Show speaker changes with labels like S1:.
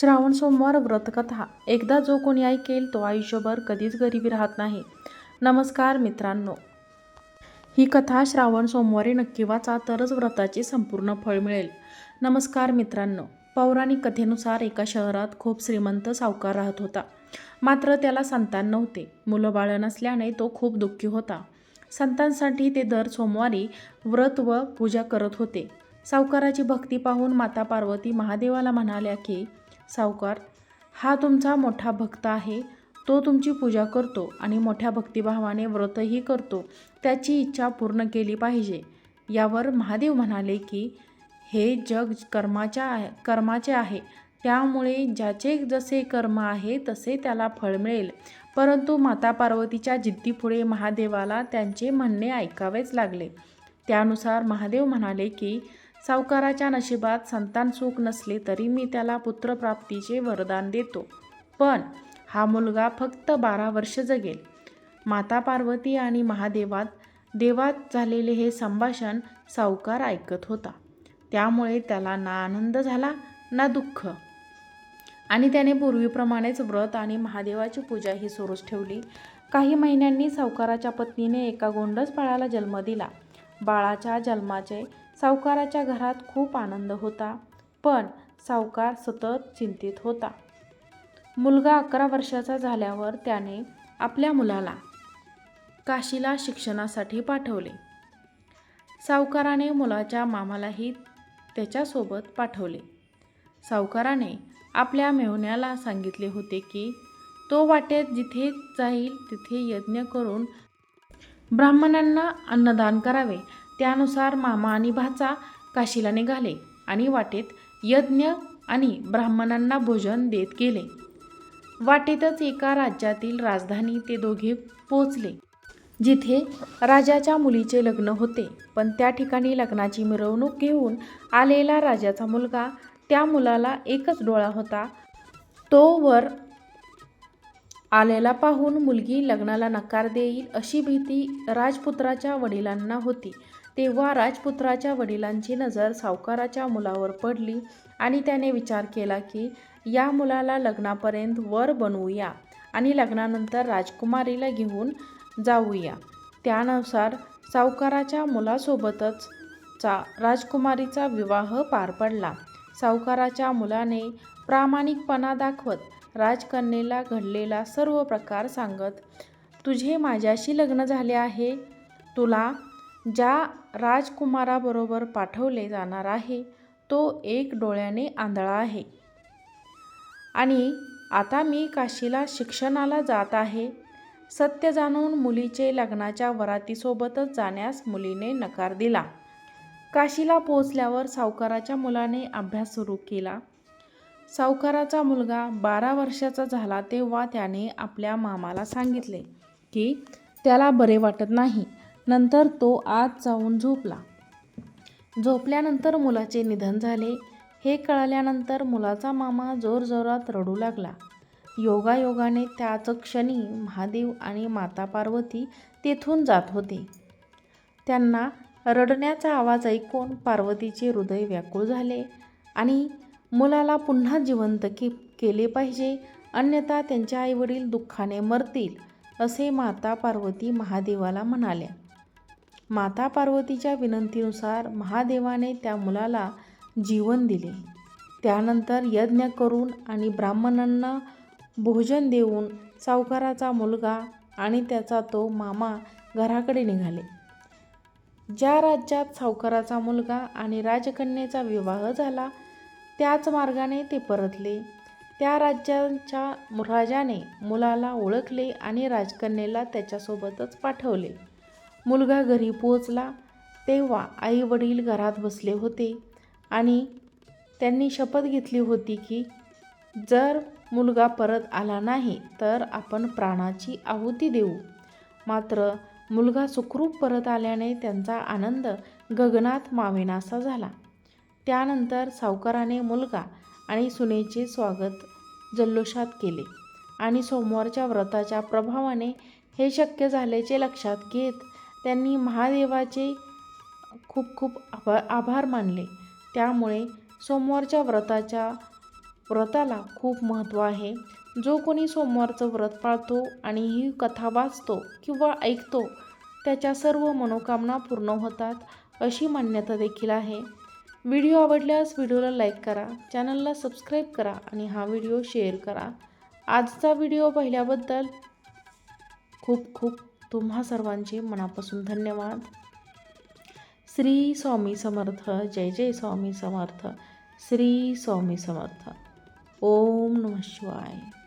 S1: श्रावण सोमवार व्रतकथा. एकदा जो कोणी ऐकेल तो आयुष्यभर कधीच गरिबी राहत नाही. नमस्कार मित्रांनो. ही कथा श्रावण सोमवारी नक्की वाचा तरच व्रताचे संपूर्ण फळ मिळेल. नमस्कार मित्रांनो. पौराणिक कथेनुसार एका शहरात खूप श्रीमंत सावकार राहत होता. मात्र त्याला संतान नव्हते. मुलं बाळं नसल्याने तो खूप दुःखी होता. संतांसाठी ते दर सोमवारी व्रत व पूजा करत होते. सावकाराची भक्ती पाहून माता पार्वती महादेवाला म्हणाल्या की सावकार हा तुमचा मोठा भक्त आहे. तो तुमची पूजा करतो आणि मोठ्या भक्तिभावाने व्रतही करतो. त्याची इच्छा पूर्ण केली पाहिजे. यावर महादेव म्हणाले की हे जग कर्माच्या आहे कर्माचे आहे. त्यामुळे ज्याचे जसे कर्म आहे तसे त्याला फळ मिळेल. परंतु माता पार्वतीच्या जिद्दीपुढे महादेवाला त्यांचे म्हणणे ऐकावेच लागले. त्यानुसार महादेव म्हणाले की सावकाराच्या नशिबात संतान सुख नसले तरी मी त्याला पुत्रप्राप्तीचे वरदान देतो. पण हा मुलगा फक्त बारा वर्ष जगेल. माता पार्वती आणि महादेवात देवात झालेले हे संभाषण सावकार ऐकत होता. त्यामुळे त्याला ना आनंद झाला ना दुःख. आणि त्याने पूर्वीप्रमाणेच व्रत आणि महादेवाची पूजा ही सुरूच ठेवली. काही महिन्यांनी सावकाराच्या पत्नीने एका गोंडस बाळाला जन्म दिला. बाळाच्या जन्माचे सावकाराच्या घरात खूप आनंद होता पण सावकार सतत चिंतित होता. मुलगा अकरा वर्षाचा झाल्यावर त्याने आपल्या मुलाला काशीला शिक्षणासाठी पाठवले. सावकाराने मुलाच्या मामालाही त्याच्यासोबत पाठवले. सावकाराने आपल्या मेहुण्याला सांगितले होते की तो वाटेत जिथे जाईल तिथे यज्ञ करून ब्राह्मणांना अन्नदान करावे. त्यानुसार मामा आणि भाचा काशीला निघाले आणि वाटेत यज्ञ आणि ब्राह्मणांना भोजन देत गेले. वाटेतच एका राज्यातील राजधानी ते दोघे पोचले जिथे राजाच्या मुलीचे लग्न होते पण त्या ठिकाणी लग्नाची मिरवणूक घेऊन आलेला राजाचा मुलगा त्या मुलाला एकच डोळा होता. तो वर आलेला पाहून मुलगी लग्नाला नकार देईल अशी भीती राजपुत्राच्या वडिलांना होती. तेव्हा राजपुत्राच्या वडिलांची नजर सावकाराच्या मुलावर पडली आणि त्याने विचार केला की या मुलाला लग्नापर्यंत वर बनवूया आणि लग्नानंतर राजकुमारीला घेऊन जाऊया. त्यानुसार सावकाराच्या मुलासोबतच चा राजकुमारीचा विवाह पार पडला. सावकाराच्या मुलाने प्रामाणिकपणा दाखवत राजकन्येला घडलेला सर्व प्रकार सांगत तुझे माझ्याशी लग्न झाले आहे. तुला ज्या राजकुमाराबरोबर पाठवले जाणार आहे तो एक डोळ्याने आंधळा आहे. आणि आता मी काशीला शिक्षणाला जात आहे. सत्य जाणून मुलीचे लग्नाच्या वरातीसोबतच जाण्यास मुलीने नकार दिला. काशीला पोहोचल्यावर सावकाराच्या मुलाने अभ्यास सुरू केला. सावकाराचा मुलगा बारा वर्षाचा झाला तेव्हा त्याने आपल्या मामाला सांगितले की त्याला बरे वाटत नाही. नंतर तो आत जाऊन झोपला. झोपल्यानंतर मुलाचे निधन झाले. हे कळल्यानंतर मुलाचा मामा जोरजोरात रडू लागला. योगायोगाने त्याच क्षणी महादेव आणि माता पार्वती तेथून जात होते. त्यांना रडण्याचा आवाज ऐकून पार्वतीचे हृदय व्याकुळ झाले आणि मुलाला पुन्हा जिवंत के केले पाहिजे अन्यथा त्यांच्या आईवडील दुःखाने मरतील असे माता पार्वती महादेवाला म्हणाल्या. माता पार्वतीच्या विनंतीनुसार महादेवाने त्या मुलाला जीवन दिले. त्यानंतर यज्ञ करून आणि ब्राह्मणांना भोजन देऊन सावकाराचा मुलगा आणि त्याचा तो मामा घराकडे निघाले. ज्या राज्यात सावकाराचा मुलगा आणि राजकन्येचा विवाह झाला त्याच मार्गाने ते परतले. त्या राज्यांच्या राजाने मुलाला ओळखले आणि राजकन्येला त्याच्यासोबतच पाठवले. मुलगा घरी पोहोचला तेव्हा आई वडील घरात बसले होते आणि त्यांनी शपथ घेतली होती की जर मुलगा परत आला नाही तर आपण प्राणाची आहुती देऊ. मात्र मुलगा सुखरूप परत आल्याने त्यांचा आनंद गगनात मावेनासा झाला. त्यानंतर सावकाराने मुलगा आणि सुनेचे स्वागत जल्लोषात केले आणि सोमवारच्या व्रताच्या प्रभावाने हे शक्य झाल्याचे लक्षात घेत त्यांनी महादेवाचे खूप खूप आभा आभार मानले. त्यामुळे सोमवारच्या व्रताच्या व्रताला खूप महत्त्व आहे. जो कोणी सोमवारचं व्रत पाळतो आणि ही कथा वाचतो किंवा ऐकतो त्याच्या सर्व मनोकामना पूर्ण होतात अशी मान्यता देखील आहे. व्हिडिओ आवडल्यास व्हिडिओला लाईक करा चॅनलला सबस्क्राईब करा आणि हा व्हिडिओ शेअर करा. आजचा व्हिडिओ पाहिल्याबद्दल खूप खूप तुम्हा सर्वांचे मनापासून धन्यवाद. श्री स्वामी समर्थ जय जय स्वामी समर्थ श्री स्वामी समर्थ. ओम नम शिवाय.